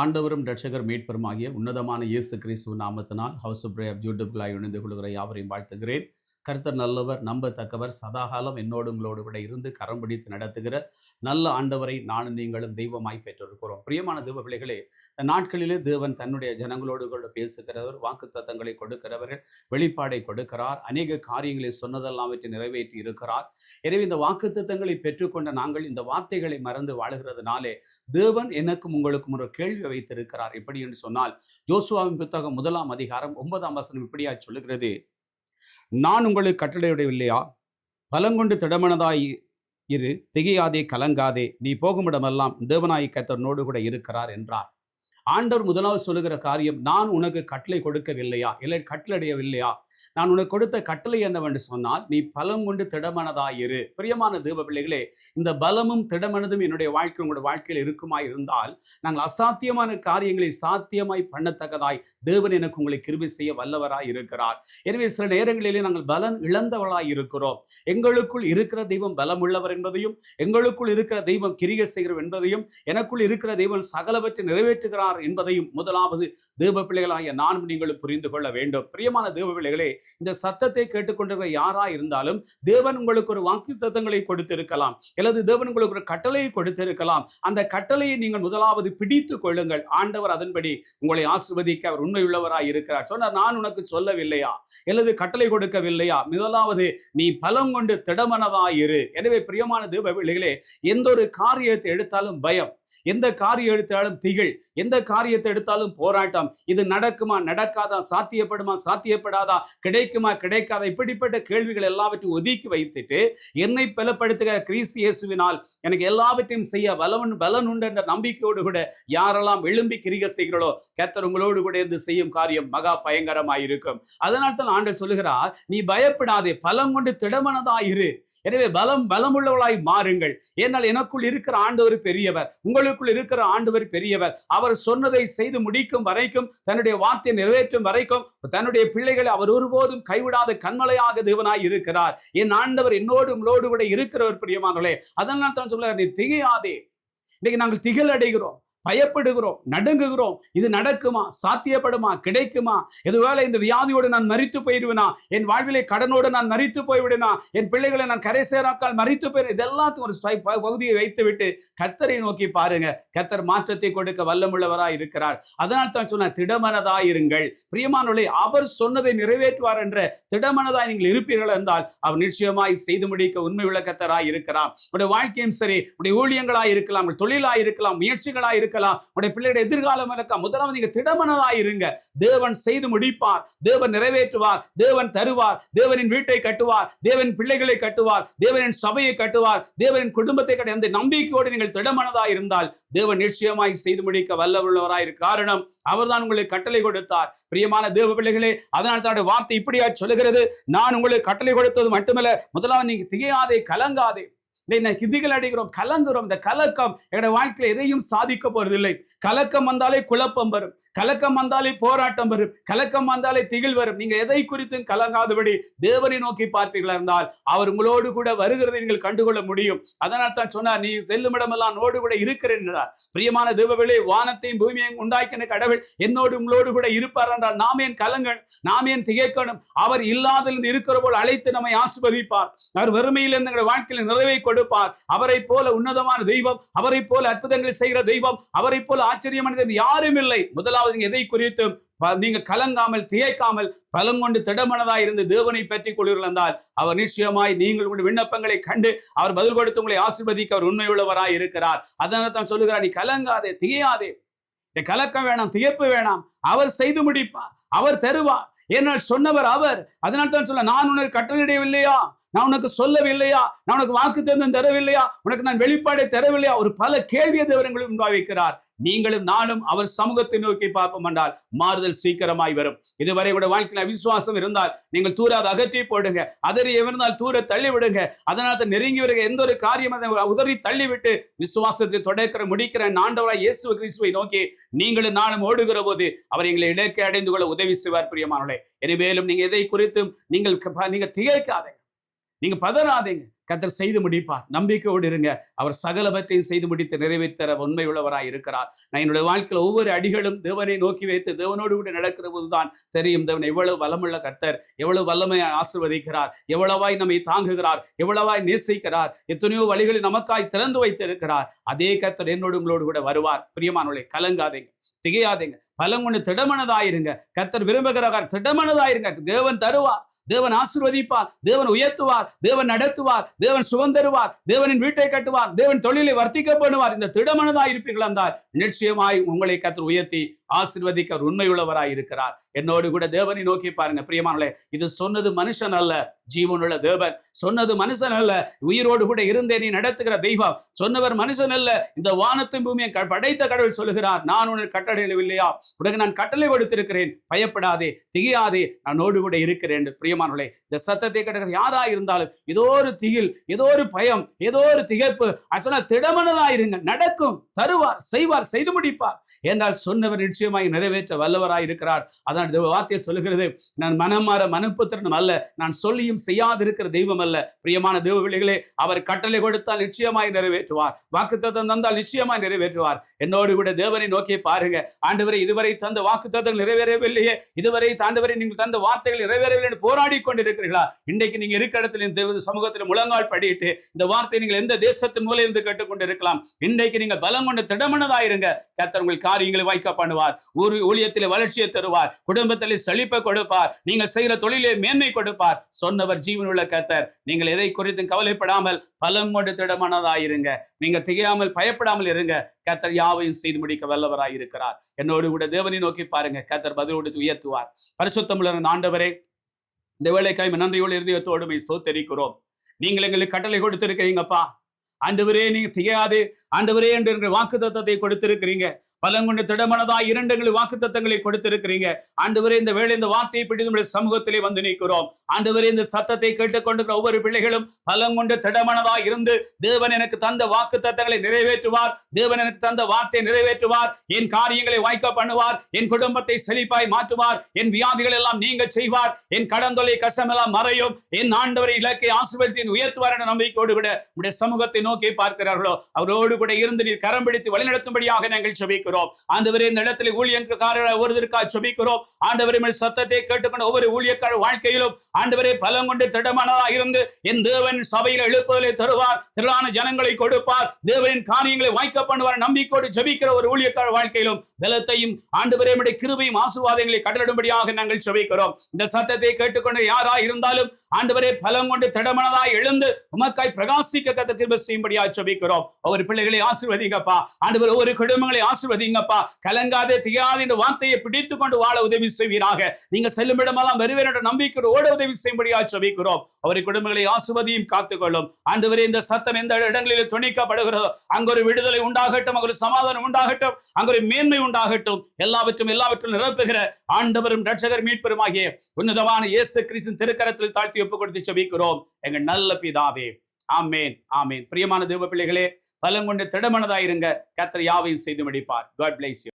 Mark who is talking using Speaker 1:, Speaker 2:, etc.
Speaker 1: ஆண்டவரும் ரட்சகர் மீட்பரும் ஆகிய உன்னதமான இயேசு கிறிஸ்துவ நாமத்தினால் ஹவுஸ் ஆஃப் பிரேயர் இணைந்து கொள்கிற யாவரையும் வாழ்த்துகிறேன். கர்த்தர் நல்லவர் நம்பத்தக்கவர் சதாகாலம் என்னோடு உங்களோடு கூட இருந்து கரம் பிடித்து நடத்துகிற நல்ல ஆண்டவரை நானும் நீங்களும் தெய்வமாய் பெற்றிருக்கிறோம். பிரியமான தெய்வ பிள்ளைகளே இந்த நாட்களிலே தேவன் தன்னுடைய ஜனங்களோடு கூட பேசுகிறவர் வாக்கு தத்தங்களை கொடுக்கிறவர் வெளிப்பாடை கொடுக்கிறார் அநேக காரியங்களை சொன்னதெல்லாம் அவற்றை நிறைவேற்றி இருக்கிறார். எனவே இந்த வாக்கு தத்தங்களை பெற்றுக்கொண்ட நாங்கள் இந்த வார்த்தைகளை மறந்து வாழுகிறதுனாலே தேவன் எனக்கும் உங்களுக்கும் ஒரு கேள்வி வைத்திருக்கிறார். எப்படி என்று சொன்னால் ஜோசுவாவின் புத்தகம் முதலாம் அதிகாரம் ஒன்பதாம் வசனம் இப்படியா சொல்லுகிறது. நான் உங்களுக்கு கட்டளையிடவில்லையா? பலங்கொண்டு திடமனதாய் இரு திகையாதே கலங்காதே நீ போகுமிடமெல்லாம் தேவனாய் நோடு கூட இருக்கிறார் என்றார். ஆண்டவர் முதலாவது சொல்லுகிற காரியம் நான் உனக்கு கட்டளை கொடுக்கவில்லையா? இல்லை கட்டளையவில்லையா நான் உனக்கு கொடுத்த கட்டளை என்னவென்று சொன்னால் நீ பலம் கொண்டு திடமனதாயிரு பிரியமான தீப பிள்ளைகளே இந்த பலமும் திடமனதும் என்னுடைய வாழ்க்கை உங்களுடைய வாழ்க்கையில் இருக்குமா இருந்தால் நாங்கள் அசாத்தியமான காரியங்களை சாத்தியமாய் பண்ணத்தக்கதாய் தேவன் எனக்கு உங்களை கிருபி செய்ய வல்லவராய் இருக்கிறார். எனவே சில நேரங்களிலே நாங்கள் பலன் இழந்தவளாய் இருக்கிறோம். எங்களுக்குள் இருக்கிற தெய்வம் பலம் உள்ளவர் என்பதையும் எங்களுக்குள் இருக்கிற தெய்வம் கிரிய செய்கிறவர் என்பதையும் எனக்குள் இருக்கிற தெய்வம் சகலவற்றை நிறைவேற்றுகிறார் இருக்கிறார் என்பதையும் முதலாவது தேவ பிள்ளைகளாகிய நானும் நீங்களும் புரிந்து கொள்ள வேண்டும். பிரியமான தேவ பிள்ளைகளே இந்த சத்தத்தை கேட்டுக்கொண்டிருக்கிற யாரா இருந்தாலும் தேவன் உங்களுக்கு ஒரு வாக்கு தத்தங்களை கொடுத்திருக்கலாம். அல்லது தேவன் உங்களுக்கு ஒரு கட்டளையை கொடுத்திருக்கலாம். அந்த கட்டளையை நீங்கள் முதலாவது பிடித்து கொள்ளுங்கள். ஆண்டவர் அதன்படி உங்களை ஆசிர்வதிக்க அவர் உண்மையுள்ளவராய் இருக்கிறார். சொன்னார் நான் உனக்கு சொல்லவில்லையா? அல்லது கட்டளை கொடுக்கவில்லையா? முதலாவது நீ பலம் கொண்டு திடமனதாயிரு எனவே பிரியமான தேவ பிள்ளைகளே எந்த ஒரு காரியத்தை எடுத்தாலும் பயம் எந்த காரியம் எடுத்தாலும் திகில் எந்த காரியத்தை எடுத்தாலும் போராட்டம். இது நடக்குமா? நடக்காதா? சாத்தியப்படுமா? சாத்தியப்படாதா? கிடைக்குமா? கிடைக்காதா? இப்படிப்பட்ட கேள்விகள் எல்லாவற்றையும் ஒதுக்கி வைத்துட்டு என்னை பலப்படுத்துகிற கிறிஸ்து இயேசுவினால் எனக்கு எல்லாவற்றையும் செய்ய பலவன் பலன் உண்டு என்ற நம்பிக்கையோடு கூட யாரெல்லாம் எழும்பி கிரிக செய்கிறோ கத்தர் உங்களோடு கூட இருந்து செய்யும் காரியம் மகா பயங்கரமாய் இருக்கும் அதனால் தான் ஆண்டு சொல்லுகிறார் நீ பயப்படாதே பலம் கொண்டு திடமனதாயிரு எனவே பலம் பலமுள்ளவளாய் மாறுங்கள். ஏனால் எனக்குள் இருக்கிற ஆண்டவர் பெரியவர் உங்களுக்குள் இருக்கிற ஆண்டவர் பெரியவர். அவர் சொன்னதை செய்து முடிக்கும் வரைக்கும் தன்னுடைய வார்த்தையை நிறைவேற்றும் வரைக்கும் தன்னுடைய பிள்ளைகளை அவர் ஒருபோதும் கைவிடாத கண்மலையாக தேவனாய் இருக்கிறார். என் ஆண்டவர் என்னோடு உங்களோடு கூட இருக்கிறவர் பிரியமானவர்களே. அதனால் தான் சொல்ல நீ திகையாதே. இன்னைக்கு நாங்கள் திகழ் அடைகிறோம் பயப்படுகிறோம் நடுங்குகிறோம். இது நடக்குமா? சாத்தியப்படுமா? கிடைக்குமா? இதுவேளை இந்த வியாதியோடு நான் மறித்து போயிடுவேனா என் வாழ்விலே கடனோடு நான் மறித்து போய்விடுனா? என் பிள்ளைகளை நான் கரை சேராக்கால் மறித்து போயிடும் இதெல்லாத்துக்கும் ஒரு பகுதியை வைத்து விட்டு கத்தரை நோக்கி பாருங்க. கத்தர் மாற்றத்தை கொடுக்க வல்லமுள்ளவராய் இருக்கிறார். அதனால் தான் சொன்ன திடமனதாயிருங்கள் பிரியமானவர்களே அவர் சொன்னதை நிறைவேற்றுவார் என்ற திடமனதாய் நீங்கள் இருப்பீர்கள் என்றால் அவர் நிச்சயமாய் செய்து முடிக்க உண்மை விளக்கத்தராய் இருக்கிறார். உடைய வாழ்க்கையும் சரி உடைய ஊழியங்களாய் இருக்கலாம். உங்கள் தொழிலாய் இருக்கலாம் முயற்சிகளா இருக்கலாம் உடைய பிள்ளைகளுடைய எதிர்காலம் இருக்கலாம் முதலாவது நீங்க திடமனதாய் இருங்க. தேவன் செய்து முடிப்பார் தேவன் நிறைவேற்றுவார் தேவன் தருவார் தேவனின் வீட்டை கட்டுவார் தேவன் பிள்ளைகளை கட்டுவார் தேவனின் சபையை கட்டுவார் தேவனின் குடும்பத்தை கட்ட அந்த நம்பிக்கையோடு நீங்கள் திடமனதா இருந்தால் தேவன் நிச்சயமாய் செய்து முடிக்க வல்லவுள்ளவராய் காரணம் அவர்தான் உங்களுக்கு கட்டளை கொடுத்தார். பிரியமான தேவ பிள்ளைகளே அதனால் தன்னுடைய வார்த்தை இப்படியா சொல்லுகிறது. நான் உங்களுக்கு கட்டளை கொடுத்தது மட்டுமல்ல முதலாவது நீங்க திகையாதே கலங்காதே. கிதிகள் அடைகிறோம். கலங்குறோம். இந்த கலக்கம் என்னோட வாழ்க்கையில் எதையும் சாதிக்க போறதில்லை. கலக்கம் வந்தாலே குழப்பம் வரும். கலக்கம் வந்தாலே போராட்டம் வரும். கலக்கம் வந்தாலே திகில் வரும். நீங்க எதை குறித்தும் கலங்காதபடி தேவனை நோக்கி பார்ப்பீர்களா இருந்தால் அவர் உங்களோடு கூட வருகிறதை நீங்கள் கண்டுகொள்ள முடியும். அதனால் தான் சொன்னார் நீ செல்லுமிடமெல்லாம் நோடு கூட இருக்கிறேன் என்றார். பிரியமான தேவவிலே வானத்தையும் பூமியையும் உண்டாக்கின கடவுள் என்னோடு உங்களோடு கூட இருப்பார் என்றால் நாம் ஏன் கலங்கணும்? நாம் ஏன் திகைக்கணும்? அவர் இல்லாதிலிருந்து இருக்கிற போல் அழைத்து நம்மை ஆசிர்வதிப்பார். அவர் வறுமையிலிருந்து எங்களுடைய வாழ்க்கையில் நிறைவே கொடுப்பார். அவரை போல உன்னதமான தெய்வம் அவரை போல அற்புதங்கள் செய்கிற தெய்வம் அவரை போல ஆச்சரியமான மனிதன் யாரும் இல்லை. முதலாவது எதை குறித்தும் நீங்க கலங்காமல் திகைக்காமல் பலம் கொண்டு திடமனதாய் இருந்து தேவனை பற்றி கொள்வீர்கள் என்றால் அவர் நிச்சயமாய் நீங்கள் உங்களுடைய விண்ணப்பங்களை கண்டு அவர் பதில் கொடுத்து உங்களை ஆசிர்வதிக்க அவர் உண்மையுள்ளவராய் இருக்கிறார். அதனால தான் சொல்லுகிறார் நீ கலங்காதே திகையாதே. இந்த கலக்கம் வேணாம் திகைப்பு வேணாம். அவர் செய்து முடிப்பார் அவர் தருவார். ஏனால் சொன்னவர் அவர். அதனால் தான் சொல்ல நான் உனக்கு கட்டளையிடவில்லையா? நான் உனக்கு சொல்லவில்லையா? நான் உனக்கு வாக்கு தந்தம் தரவில்லையா? உனக்கு நான் வெளிப்பாடை தரவில்லையா? ஒரு பல கேள்வியை தேவரங்களும் எங்களுக்கு நீங்களும் நானும் அவர் சமூகத்தை நோக்கி பார்ப்போம் என்றால் மாறுதல் சீக்கிரமாய் வரும். இதுவரை உங்களுடைய வாழ்க்கையில் விசுவாசம் இருந்தால் நீங்கள் தூர அதை அகற்றி போடுங்க. அதறி இருந்தால் தூர தள்ளி விடுங்க அதனால் தான் நெருங்கி வருகிற எந்த ஒரு காரியம் அதை உதறி தள்ளிவிட்டு விசுவாசத்தை தொடக்கிற முடிக்கிற ஆண்டவராய் இயேசு கிறிஸ்துவை நோக்கி நீங்களும் நானும் ஓடுகிற போது அவர் எங்களை இலக்கை அடைந்து கொள்ள உதவி செய்வார் பிரியமானவர்களே. இனிமேலும் நீங்க எதை குறித்தும் நீங்கள் நீங்க திகைக்காதீங்க. நீங்க பதறாதீங்க. கத்தர் செய்து முடிப்பார். நம்பிக்கையோடு இருங்க. அவர் சகலவற்றையும் செய்து முடித்து நிறைவேற்ற உண்மை உள்ளவராய் இருக்கிறார். நான் என்னுடைய வாழ்க்கையில் ஒவ்வொரு அடிகளும் தேவனை நோக்கி வைத்து தேவனோடு கூட நடக்கிற போதுதான் தெரியும் தேவன் எவ்வளவு வளமுள்ள கத்தர் எவ்வளவு வல்லமையை ஆசிர்வதிக்கிறார் எவ்வளவாய் நம்மை தாங்குகிறார் எவ்வளவாய் நேசிக்கிறார் எத்தனையோ வழிகளை நமக்காய் திறந்து வைத்திருக்கிறார். அதே கத்தர் என்னோடு உங்களோடு கூட வருவார். பிரியமானவர்களே கலங்காதீங்க திகையாதீங்க. பலம் திடமனதாயிருங்க கத்தர் விரும்புகிறார் திடமனதாயிருங்க தேவன் தருவார். தேவன் ஆசிர்வதிப்பார். தேவன் உயர்த்துவார். தேவன் நடத்துவார். தேவன் சுதந்திருவார் தேவனின் வீட்டை கட்டுவார் தேவன் தொழிலை வர்த்திக்க பண்ணுவார் இந்த திடமனதாய் இருப்பீர்கள் என்றால் நிச்சயமாய் உங்களை கத்து உயர்த்தி ஆசிர்வதிக்க உண்மையுள்ளவராய் இருக்கிறார். என்னோடு கூட தேவனை நோக்கி பாருங்க. பிரியமானே இது சொன்னது மனுஷன் அல்ல ஜீவனுள்ள தேவன். சொன்னது மனுஷன் அல்ல உயிரோடு கூட இருந்தே நீ நடத்துகிற தெய்வம். சொன்னவர் மனுஷன் அல்ல இந்த வானத்தின் பூமியை படைத்த கடவுள் சொல்லுகிறார் நான் உனக்கு கட்டளையிடவில்லையா? உனக்கு நான் கட்டளை கொடுத்திருக்கிறேன். பயப்படாதே திகையாதே நானோடு கூட இருக்கிறேன். என்று. பிரியமானவர்களே இந்த சத்தத்தை கேட்கிற யாரா இருந்தாலும் இதோ ஒரு திகில் மனதில் ஏதோ ஒரு பயம் ஏதோ ஒரு திகைப்பு. அது சொன்னால் நடக்கும் தருவார் செய்வார் செய்து முடிப்பார். என்றால் சொன்னவர் நிச்சயமாய் நிறைவேற்ற வல்லவராய் இருக்கிறார் அதான் வார்த்தையை சொல்லுகிறது. நான் மனம் மாற மனுப்புத்திரனும் அல்ல. நான் சொல்லியும் செய்யாதிருக்கிற தெய்வம் அல்ல. பிரியமான தெய்வ பிள்ளைகளே அவர் கட்டளை கொடுத்தால் நிச்சயமாய் நிறைவேற்றுவார். வாக்குத்தத்தம் தந்தால் நிச்சயமாய் நிறைவேற்றுவார். என்னோடு கூட தேவனை நோக்கி பாருங்க. ஆண்டவரை இதுவரை தந்த வாக்குத்தத்தம் நிறைவேறவில்லையே. இதுவரை தாண்டவரை நீங்கள் தந்த வார்த்தைகள் நிறைவேறவில்லை என்று போராடி கொண்டிருக்கிறீர்களா? இன்றைக்கு நீங்க இருக்கிற இடத்துல இந்த தேவ சமூகத்தில் முழங்கால் படிட்டு இந்த வார்த்தை நீங்கள் எந்த தேசத்து மூலம் இருந்து கேட்டுக்கொண்டிருக்கலாம் இன்றைக்கு நீங்கள் பலம் கொண்டு திடமனதாயிருங்க கத்தர் உங்கள் காரியங்களை வாய்க்க பண்ணுவார். ஒரு ஊழியத்தில் வளர்ச்சியை தருவார். குடும்பத்தில் செழிப்பை கொடுப்பார். நீங்கள் செய்கிற தொழிலே மேன்மை கொடுப்பார். சொன்னவர் ஜீவனுள்ள கத்தர் நீங்கள் எதை குறித்தும் கவலைப்படாமல் பலம் கொண்டு திடமனதாயிருங்க நீங்க திகையாமல் பயப்படாமல் இருங்க. கத்தர் யாவையும் செய்து முடிக்க வல்லவராய் இருக்கிறார். என்னோடு கூட தேவனை நோக்கி பாருங்க. கத்தர் பதிலோடு உயர்த்துவார். பரிசுத்தமுள்ள ஆண்டவரே இந்த வேலைக்காய் நன்றியோடு இருதயத்தோடு மை ஸ்தோத்தரிக்கிறோம். நீங்கள் எங்களுக்கு கட்டளை கொடுத்திருக்கிறீங்கப்பா. ஆண்டவரே நீங்க திகையாது ஆண்டவரே என்று வாக்கு தத்தத்தை கொடுத்திருக்கிறீங்க. பலம் கொண்டு திடமனதா இரண்டு வாக்கு தத்தங்களை கொடுத்திருக்கிறீங்க. ஆண்டவரே இந்த வேலை இந்த வார்த்தையை பிடித்து நம்முடைய சமூகத்திலே வந்து நிற்கிறோம். ஆண்டவரே இந்த சத்தத்தை கேட்டுக்கொண்டிருக்கிற ஒவ்வொரு பிள்ளைகளும் பலம் கொண்டு திடமனதா இருந்து தேவன் எனக்கு தந்த வாக்கு தத்தங்களை நிறைவேற்றுவார். தேவன் எனக்கு தந்த வார்த்தையை நிறைவேற்றுவார். என் காரியங்களை வாய்க்க பண்ணுவார். என் குடும்பத்தை செழிப்பாய் மாற்றுவார். என் வியாதிகள் எல்லாம் நீங்க செய்வார். என் கடந்தொலை கஷ்டம் எல்லாம் மறையும். என் ஆண்டவரை இலக்கை ஆசிர்வதித்து உயர்த்துவார் என்ற நம்பிக்கையோடு விட நம்முடைய சமூகத்தை உலகத்தை நோக்கி பார்க்கிறார்களோ அவரோடு கூட இருந்து நீர் கரம் பிடித்து வழிநடத்தும்படியாக நாங்கள் செபிக்கிறோம். ஆண்டவரே இந்த இடத்துல ஊழியக்காரர் ஒருவருக்காக செபிக்கிறோம். ஆண்டவரே சத்தத்தை கேட்டுக்கொண்ட ஒவ்வொரு ஊழியக்கார வாழ்க்கையிலும் ஆண்டவரே பலம் கொண்டு திடமானதாக இருந்து என் தேவன் சபையில் எழுப்புதலை தருவார் திரளான ஜனங்களை கொடுப்பார் தேவனின் காரியங்களை வாய்க்க பண்ணுவார் நம்பிக்கையோடு ஜபிக்கிற ஒரு ஊழியக்கார வாழ்க்கையிலும் பலத்தையும் ஆண்டவரே கிருபையும் ஆசுவாதங்களை கடலிடும்படியாக நாங்கள் செபிக்கிறோம். இந்த சத்தத்தை கேட்டுக்கொண்டு யாரா இருந்தாலும் ஆண்டவரே பலம் கொண்டு திடமனதாய் எழுந்து உமக்காய் பிரகாசிக்க கத்த திரும்ப செய்யும்படியா செபிக்கிறோம். ஒவ்வொரு பிள்ளைகளை ஆசீர்வதிங்கப்பா. ஆண்டவர் ஒவ்வொரு குடும்பங்களை ஆசிர்வதிங்கப்பா. கலங்காதே திகாது என்ற வார்த்தையை பிடித்து கொண்டு வாழ உதவி செய்வீராக. நீங்க செல்லும் இடமெல்லாம் வருவேன் என்ற நம்பிக்கையோடு ஓட உதவி செய்யும்படியா செபிக்கிறோம். அவரை குடும்பங்களை ஆசுவதியும் காத்துக்கொள்ளும். ஆண்டவரே இந்த சத்தம் எந்த இடங்களில் துணிக்கப்படுகிறதோ அங்க ஒரு விடுதலை உண்டாகட்டும் அங்க ஒரு சமாதானம் உண்டாகட்டும் அங்க ஒரு மேன்மை உண்டாகட்டும். எல்லாவற்றும் எல்லாவற்றும் நிரப்புகிற ஆண்டவரும் ரட்சகர் மீட்பெருமாகிய உன்னதமான இயேசு கிறிஸ்தின் திருக்கரத்தில் தாழ்த்தி ஒப்பு கொடுத்து செபிக்கிறோம். எங்கள் நல்ல பிதாவே ஆமேன் ஆமேன். பிரியமான தேவ பிள்ளைகளே பலம் கொண்டு திடமனதாயிருங்க. கத்திர யாவையும் செய்து முடிப்பார். God place you